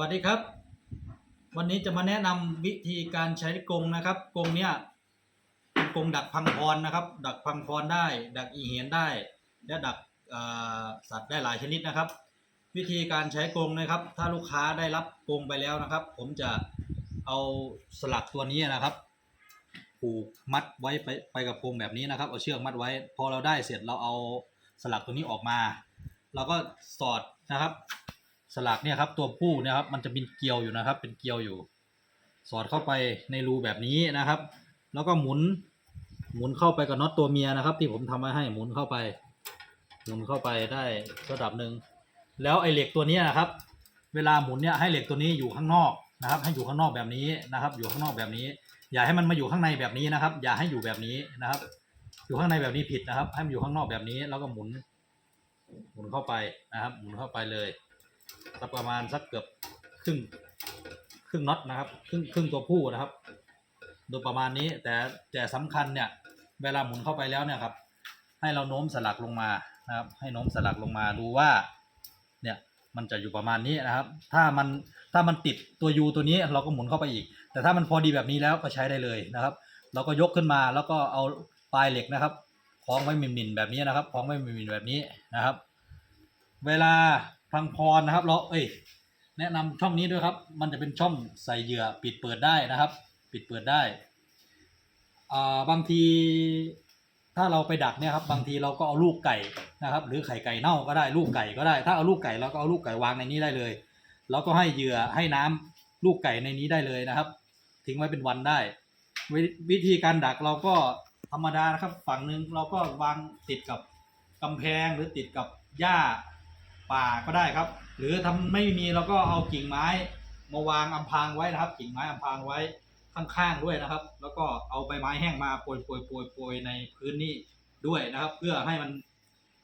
วัสดีครับ วันนี้จะมาแนะนำวิธีการใช้กรงนะครับกรงเนี้ยกรงดักพังพรนะครับ ดักพังพรได้ ดักอีเหียนได้ และดักสัตว์ได้หลายชนิดนะครับ วิธีการใช้กรงนะครับ ถ้าลูกค้าได้รับกรงไปแล้วนะครับ ผมจะเอาสลักตัวนี้นะครับผูกมัดไว้ไปไปกับกรงแบบนี้นะครับเอาเชือกมัดไว้ พอเราได้เสร็จเราเอาสลักตัวนี้ออกมา เราก็สอดนะครับ สลักเนี่ยครับตัวผู้เนะครับมันจะเป็นเกลียวอยู่นะครับ เป็นเกลียวอยู่ สอดเข้าไปในรูแบบนี้นะครับ แล้วก็หมุนหมุนเข้าไปกับน็อตตัวเมียนะครับ ที่ผมทำไว้ให้หมุนเข้าไป หมุนเข้าไปได้ระดับหนึ่งแล้วไอ้เหล็กตัวนี้นะครับ เวลาหมุนเนี่ยให้เหล็กตัวนี้อยู่ข้างนอกนะครับ ให้อยู่ข้างนอกแบบนี้นะครับ อยู่ข้างนอกแบบนี้ อย่าให้มันมาอยู่ข้างในแบบนี้นะครับ อย่าให้อยู่แบบนี้นะครับ อยู่ข้างในแบบนี้ผิดนะครับ ให้มันอยู่ข้างนอกแบบนี้ แล้วก็หมุน หมุนเข้าไปนะครับ หมุนเข้าไปเลย สักประมาณสักเกือบครึ่งครึ่งน็อตนะครับ ครึ่งครึ่งตัวผู้นะครับ โดยประมาณนี้แต่แต่สำคัญเนี่ย เวลาหมุนเข้าไปแล้วเนี่ยครับ ให้เราโน้มสลักลงมานะครับ ให้โน้มสลักลงมาดูว่า เนี่ยมันจะอยู่ประมาณนี้นะครับ ถ้ามันถ้ามันติดตัวยูตัวนี้เราก็หมุนเข้าไปอีก แต่ถ้ามันพอดีแบบนี้แล้วก็ใช้ได้เลยนะครับ เราก็ยกขึ้นมาแล้วก็เอาปลายเหล็กนะครับคล้องไว้มินๆแบบนี้นะครับคล้องไว้มินๆแบบนี้นะครับ เวลา พังพรนะครับเราเอ้ยแนะนำช่องนี้ด้วยครับ มันจะเป็นช่องใส่เหยื่อปิดเปิดได้นะครับ ปิดเปิดได้อ่าบางทีถ้าเราไปดักเนี่ยครับบางทีเราก็เอาลูกไก่นะครับ หรือไข่ไก่เน่าก็ได้ลูกไก่ก็ได้ ถ้าเอาลูกไก่เราก็เอาลูกไก่วางในนี้ได้เลยแล้วก็ให้เหยื่อให้น้ำลูกไก่ในนี้ได้เลยนะครับ ทิ้งไว้เป็นวันได้ววิธีการดักเราก็ธรรมดานะครับ ฝั่งหนึ่งเราก็วางติดกับกำแพงหรือติดกับหญ้า ป่าก็ได้ครับ หรือทำไม่มีเราก็เอากิ่งไม้ มาวางอำพรางไว้นะครับ กิ่งไม้อำพรางไว้ข้างๆด้วยนะครับ แล้วก็เอาใบไม้แห้งมาโปรยโปรยโปรยโปรยในพื้นนี่ด้วยนะครับ เพื่อให้มัน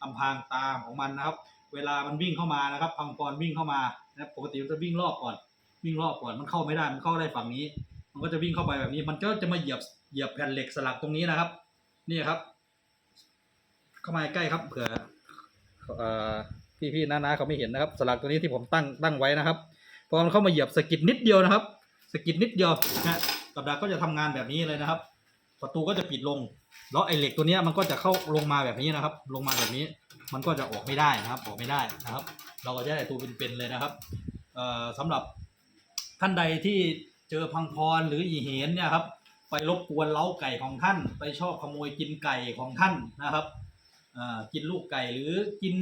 อำพรางตาของมันนะครับ เวลามันวิ่งเข้ามานะครับ พังพรวิ่งเข้ามานะปกติมันจะวิ่งรอบก่อน วิ่งรอบก่อนมันเข้าไม่ได้มันเข้าได้ฝั่งนี้ มันก็จะวิ่งเข้าไปแบบนี้ มันก็จะมาเหยียบเหยียบแผ่นเหล็กสลักตรงนี้นะครับ นี่ครับ เข้ามาใกล้ครับเผื่อเอ่อ พี่ๆน้าๆเขาไม่เห็นนะครับสลักตัวนี้ที่ผมตั้งตั้งไว้นะครับพอมันเข้ามาเหยียบสกิดนิดเดียวนะครับสกิดนิดเดียวนะกับดักก็จะทำงานแบบนี้เลยนะครับ ประตูก็จะปิดลง แล้วไอ้เหล็กตัวนี้มันก็จะเข้าลงมาแบบนี้นะครับ ลงมาแบบนี้ มันก็จะออกไม่ได้นะครับ ออกไม่ได้นะครับ เราก็จะได้ตัวเป็นๆเลยนะครับเอ่อสำหรับท่านใดที่เจอพังพรหรืออีเหนเนี่ยครับ ไปรบกวนเล้าไก่ของท่าน ไปชอบขโมยกินไก่ของท่านนะครับกินลูกไก่หรือกิน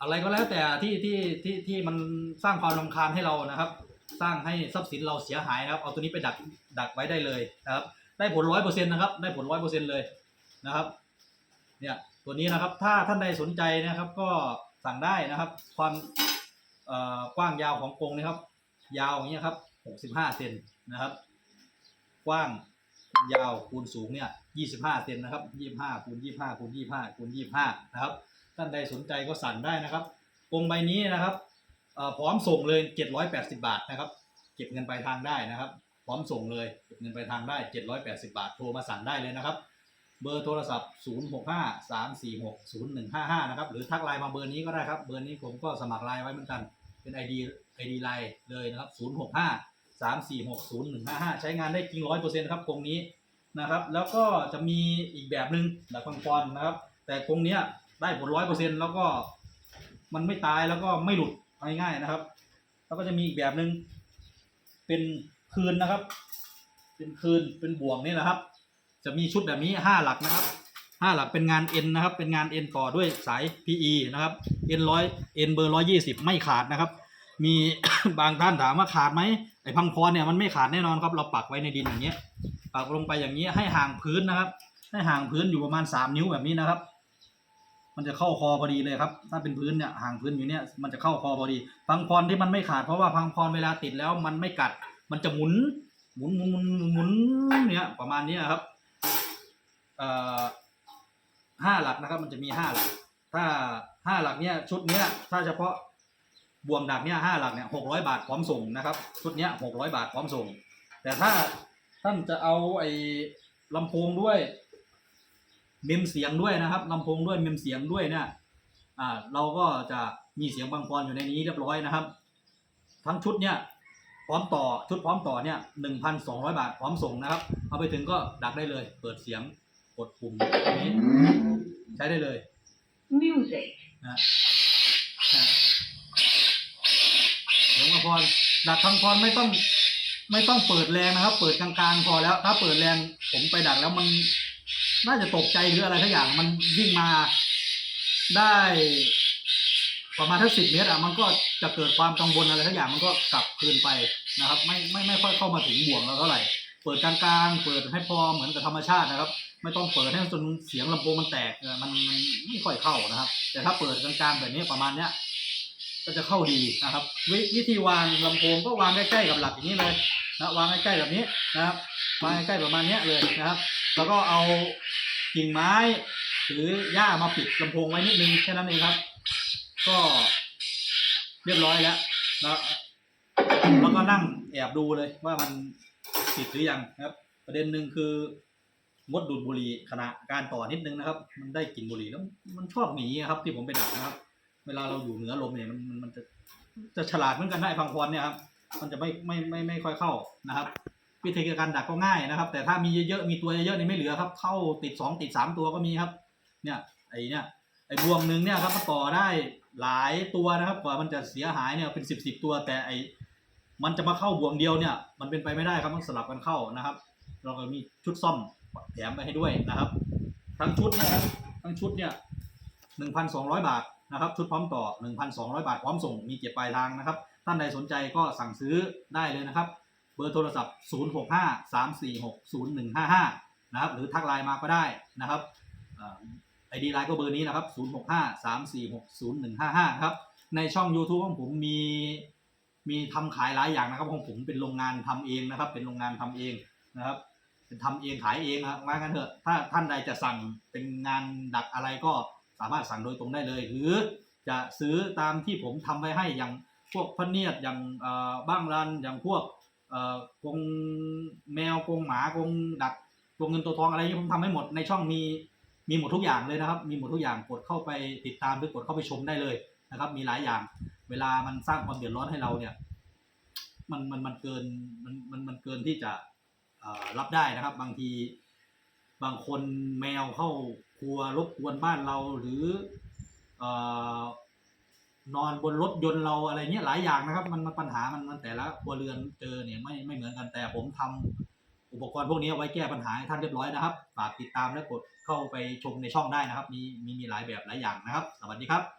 อะไรก็แล้วแต่ที่ที่ที่ที่มันสร้างความรำคาญให้เรานะครับ สร้างให้ทรัพย์สินเราเสียหายนะครับ เอาตัวนี้ไปดักดักไว้ได้เลยนะครับ ได้ผลร้อยเปอร์เซ็นต์นะครับ ได้ผลร้อยเปอร์เซ็นต์เลยนะครับ เนี่ยตัวนี้นะครับถ้าท่านใดสนใจนะครับ ก็สั่งได้นะครับ ความเอ่อกว้างยาวของกรงนะครับ ยาวอย่างเงี้ยครับหกสิบห้าเซนนะครับ กว้างยาวคูณสูงเนี่ยยี่สิบห้าเซนนะครับยี่ห้าคูณยี่ห้าคูณยี่ห้าคูณยี่ห้านะครับ ท่านใดสนใจก็สั่งได้นะครับกรงใบนี้นะครับพร้อมส่งเลยเจ็ดร้อยแปดสิบาทนะครับ เก็บเงินปลายทางได้นะครับ พร้อมส่งเลยเก็บเงินปลายทางได้เจ็ดร้อยแปดสิบาทโทรมาสั่งได้เลยนะครับ เบอร์โทรศัพท์ 0 6 5 3 4 6 0 1 5 5 นะครับหรือทักไลน์มาเบอร์นี้ก็ได้ครับเบอร์นี้ผมก็สมัครไลน์ไว้เหมือนกันเป็น ID ID ไลน์เลยนะครับ 0 6 5 3 4 6 0 1 5 5 ใช้งานได้จริงร้อยเปอร์เซ็นต์ครับกรงนี้นะครับ แล้วก็จะมีอีกแบบหนึ่งแบบฟังกรนะครับ แต่กรงเนี้ย ได้ผลร้อยเปอร์เซ็นต์แล้วก็มันไม่ตายแล้วก็ไม่หลุดง่ายๆนะครับ แล้วก็จะมีอีกแบบหนึ่งเป็นคืนนะครับ เป็นคืนเป็นบ่วงนี่นะครับ จะมีชุดแบบนี้ห้าหลักนะครับห้าหลักเป็นงานเอ็นนะครับ เป็นงานเอ็นต่อด้วยสาย PE นะครับเอ็นร้อยเอ็นเบอร์ร้อยยี่สิบไม่ขาดนะครับ มีบางท่านถามว่าขาดไหมไอ้พังพรเนี่ยมันไม่ขาดแน่นอนครับ เราปักไว้ในดินอย่างเงี้ยปักลงไปอย่างนี้ให้ห่างพื้นนะครับ ให้ห่างพื้นอยู่ประมาณสามนิ้วแบบนี้นะครับ มันจะเข้าคอพอดีเลยครับ ถ้าเป็นพื้นเนี่ยห่างพื้นอยู่เนี่ยมันจะเข้าคอพอดีพังพรที่มันไม่ขาดเพราะว่าพังพรเวลาติดแล้วมันไม่กัด มันจะหมุน หมุนหมุนหมุนเนี่ยประมาณนี้ครับเอ่อห้าหลักนะครับ มันจะมีห้าหลัก ถ้าห้าหลักเนี่ยชุดเนี้ยถ้าเฉพาะบวงดักเนี่ยห้าหลักเนี่ยหกร้อยบาทพร้อมส่งนะครับ ชุดเนี้ยหกร้อยบาทพร้อมส่ง แต่ถ้าท่านจะเอาไอ้ลำโพงด้วย เมมเสียงด้วยนะครับลำโพงด้วยเมมเสียงด้วยเนี่ยอ่าเราก็จะมีเสียงบางพรอยู่ในนี้เรียบร้อยนะครับ ทั้งชุดเนี่ยพร้อมต่อชุดพร้อมต่อเนี่ยหนึ่งพันสองร้อยบาทพร้อมส่งนะครับ เอาไปถึงก็ดักได้เลย เปิดเสียงกดปุ่มตรงนี้ใช้ได้เลย Music. นะนะเดี๋ยวมาพรดักพังพรไม่ต้องไม่ต้องเปิดแรงนะครับ เปิดกลางๆพอแล้ว ถ้าเปิดแรงผมไปดักแล้วมัน น่าจะตกใจหรืออะไรทักอย่างมันวิ่งมาได้ประมาณถ้าสิบเมตรอะมันก็จะเกิดความกังวลอะไรทักอย่างมันก็กลับคืนไปนะครับ ไม่ไม่ไม่ค่อยเข้ามาถึงบ่วงเราเท่าไหร่เปิดกลางๆเปิดให้พอเหมือนกับธรรมชาตินะครับ ไม่ต้องเปิดให้จนเสียงลำโพงมันแตกมันมันไม่ค่อยเข้านะครับ แต่ถ้าเปิดกลางๆแบบนี้ประมาณเนี้ยก็จะเข้าดีนะครับ วิธีวางลำโพงก็วางใกล้ๆกับหลักอย่างนี้เลยนะวางใกล้ๆแบบนี้นะครับวางใกล้ๆประมาณเนี้ยเลยนะครับ แล้วก็เอา กิ่งไม้หรือหญ้ามาปิดลำโพงไว้นิดนึงแค่นั้นเองครับ ก็เรียบร้อยแล้วแล้วแล้วก็นั่งแอบดูเลยว่ามันติดหรือยังนะครับ ประเด็นหนึ่งคืองดดูดบุหรี่ขณะการต่อนิดนึงนะครับ มันได้กลิ่นบุหรี่แล้วมันชอบหนีครับที่ผมไปดักนะครับ เวลาเราอยู่เหนือลมเนี่ยมันมันจะจะฉลาดเหมือนกันไอ้พังพรเนี่ยครับมันจะไม่ไม่ไม่ไม่ค่อยเข้านะครับ วิธีการดักก็ง่ายนะครับ แต่ถ้ามีเยอะๆมีตัวเยอะๆนี่ไม่เหลือครับ เข้าติดสองติดสามตัวก็มีครับ เนี่ยไอ้เนี่ยไอ้บวงหนึ่งเนี่ยครับมันต่อได้หลายตัวนะครับกว่ามันจะเสียหายเนี่ยเป็นสิบสิบตัว แต่ไอ้มันจะมาเข้าบวงเดียวเนี่ย มันเป็นไปไม่ได้ครับต้องสลับกันเข้านะครับ เราก็มีชุดซ่อมแถมไปให้ด้วยนะครับ ทั้งชุดเนี่ยครับทั้งชุดเนี่ยหนึ่งพันสองร้อยบาทนะครับ ชุดพร้อมต่อหนึ่งพันสองร้อยบาทพร้อมส่งมีเก็บปลายทางนะครับ ท่านใดสนใจก็สั่งซื้อได้เลยนะครับ เบอร์โทรศัพท์ 0 6 5 3 4 6 0 1 5 5 นะครับ หรือทักไลน์มาก็ได้นะครับไอดีไลน์ก็เบอร์นี้นะครับ 0 6 5 3 4 6 0 1 5 5 ครับ ในช่อง YouTube ของผมมีมีทำขายหลายอย่างนะครับของผมเป็นโรงงานทำเองนะครับ เป็นโรงงานทำเองนะครับเป็นทำเองขายเองนะครับว่ากันเถอะถ้าท่านใดจะสั่งเป็นงานดักอะไรก็สามารถสั่งโดยตรงได้เลย หรือจะซื้อตามที่ผมทำไว้ให้อย่างพวกพเนียดอย่างบ้างรันอย่างพวก กงแมวกงหมากงดักกรงเงินตัวทองอะไรที่ผมทำให้หมดในช่องมีมีหมดทุกอย่างเลยนะครับ มีหมดทุกอย่างกดเข้าไปติดตามหรือกดเข้าไปชมได้เลยนะครับ มีหลายอย่าง เวลามันสร้างความเดือดร้อนให้เราเนี่ย มันมันมันเกินมันมันมันเกินที่จะรับได้นะครับ บางทีบางคนแมวเข้าครัวรบกวนบ้านเราหรืออ่อ นอนบนรถยนต์เราอะไรเงี้ยหลายอย่างนะครับมันมันปัญหามันมันแต่ละครัวเรือนเจอเนี่ยไม่ไม่เหมือนกันแต่ผมทำอุปกรณ์พวกนี้ไว้แก้ปัญหาให้ท่านเรียบร้อยนะครับ ฝากติดตามและกดเข้าไปชมในช่องได้นะครับ มีมีมีหลายแบบหลายอย่างนะครับ สวัสดีครับ